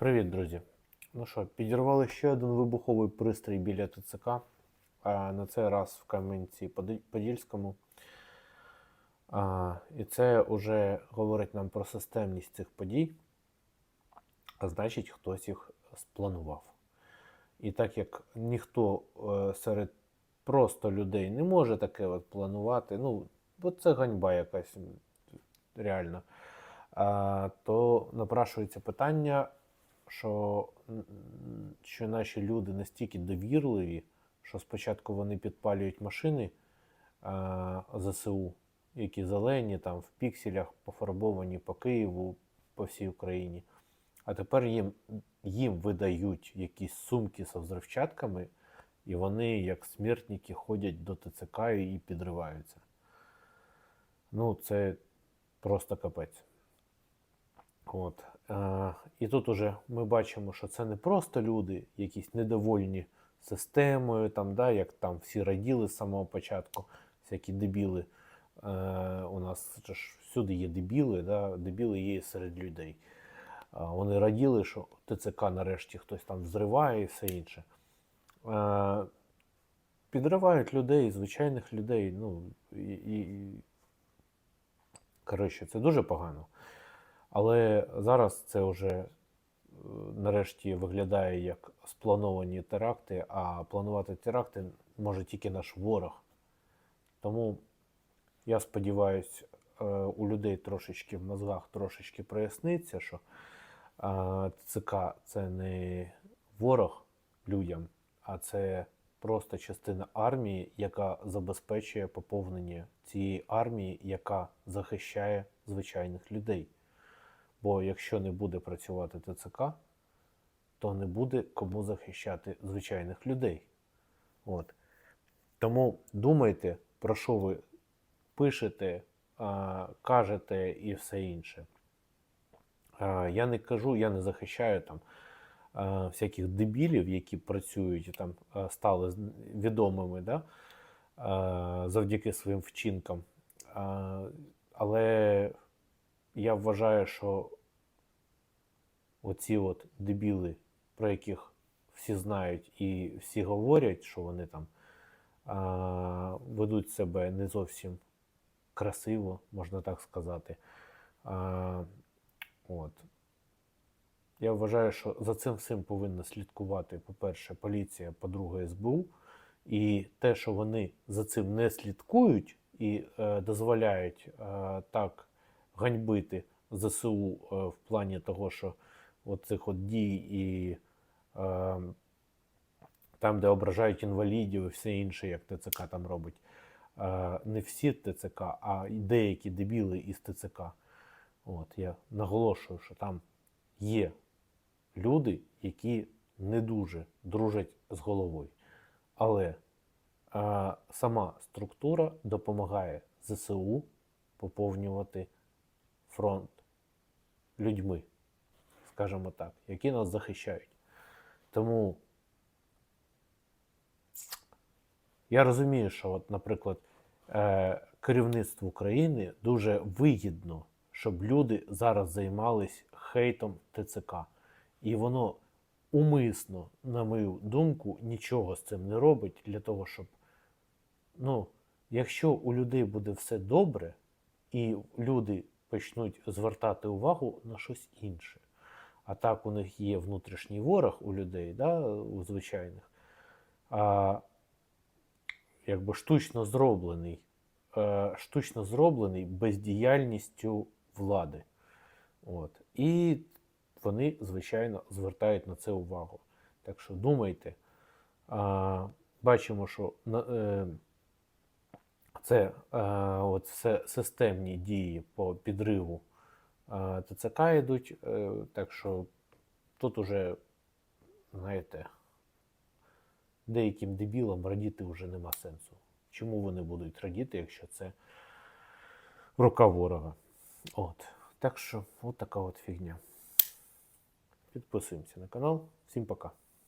Привіт, друзі. Ну що, підірвали ще один вибуховий пристрій біля ТЦК. На цей раз в Кам'янці-Подільському. А, і це вже говорить нам про системність цих подій. А значить, хтось їх спланував. І так як ніхто е, серед просто людей не може таке от планувати, ну, бо це ганьба якась реально, то напрашується питання, що, що наші люди настільки довірливі, що спочатку вони підпалюють машини а, ЗСУ, які зелені, там в пікселях пофарбовані по Києву, по всій Україні. А тепер їм, їм видають якісь сумки з взривчатками, і вони, як смертники, ходять до ТЦК і підриваються. Ну, це просто капець. От. Е, і тут уже ми бачимо, що це не просто люди, якісь недовольні системою, там, да, як там всі раділи з самого початку, всякі дебіли. Е, у нас же ж всюди є дебіли, да, дебіли є і серед людей. А Вони раділи, що ТЦК нарешті хтось там взриває і все інше. Е, Підривають людей, звичайних людей. Ну, і, і... Коротше, це дуже погано. Але зараз це вже е, нарешті виглядає як сплановані теракти, а планувати теракти може тільки наш ворог. Тому я сподіваюся, у людей трошечки в мозгах трошечки проясниться, що а, ТЦК це не ворог людям, а це просто частина армії, яка забезпечує поповнення цієї армії, яка захищає звичайних людей. Бо якщо не буде працювати ТЦК, то не буде кому захищати звичайних людей. От. Тому думайте, про що ви пишете, кажете і все інше. Я не кажу, я не захищаю там всяких дебілів, які працюють і там стали відомими да? завдяки своїм вчинкам. Але я вважаю, що оці от дебіли, про яких всі знають і всі говорять, що вони там а, ведуть себе не зовсім красиво, можна так сказати. А, от. Я вважаю, що за цим всім повинна слідкувати, по-перше, поліція, по-друге, СБУ. І те, що вони за цим не слідкують і е, дозволяють е, так ганьбити ЗСУ е, в плані того, що от цих от дій і е, там, де ображають інвалідів і все інше, як ТЦК там робить. Е, не всі ТЦК, а деякі дебіли із ТЦК. От, я наголошую, що там є люди, які не дуже дружать з головою. Але е, сама структура допомагає ЗСУ поповнювати фронт людьми, скажімо так, які нас захищають. Тому я розумію, що, от, наприклад, е, керівництву України дуже вигідно, щоб люди зараз займались хейтом ТЦК. І воно умисно, на мою думку, нічого з цим не робить для того, щоб. Ну, якщо у людей буде все добре, і люди почнуть звертати увагу на щось інше. А так у них є внутрішній ворог у людей, да, у звичайних, а якби штучно зроблений, е, штучно зроблений бездіяльністю влади. От. І вони, звичайно, звертають на це увагу. Так що думайте, а, бачимо, що на, е, це е, от все системні дії по підриву е, ТЦК йдуть. Е, так що тут уже, знаєте, деяким дебілам радіти вже нема сенсу. Чому вони будуть радіти, якщо це рука ворога? От. Так що, от така от фігня. Підписуємося на канал. Всім пока.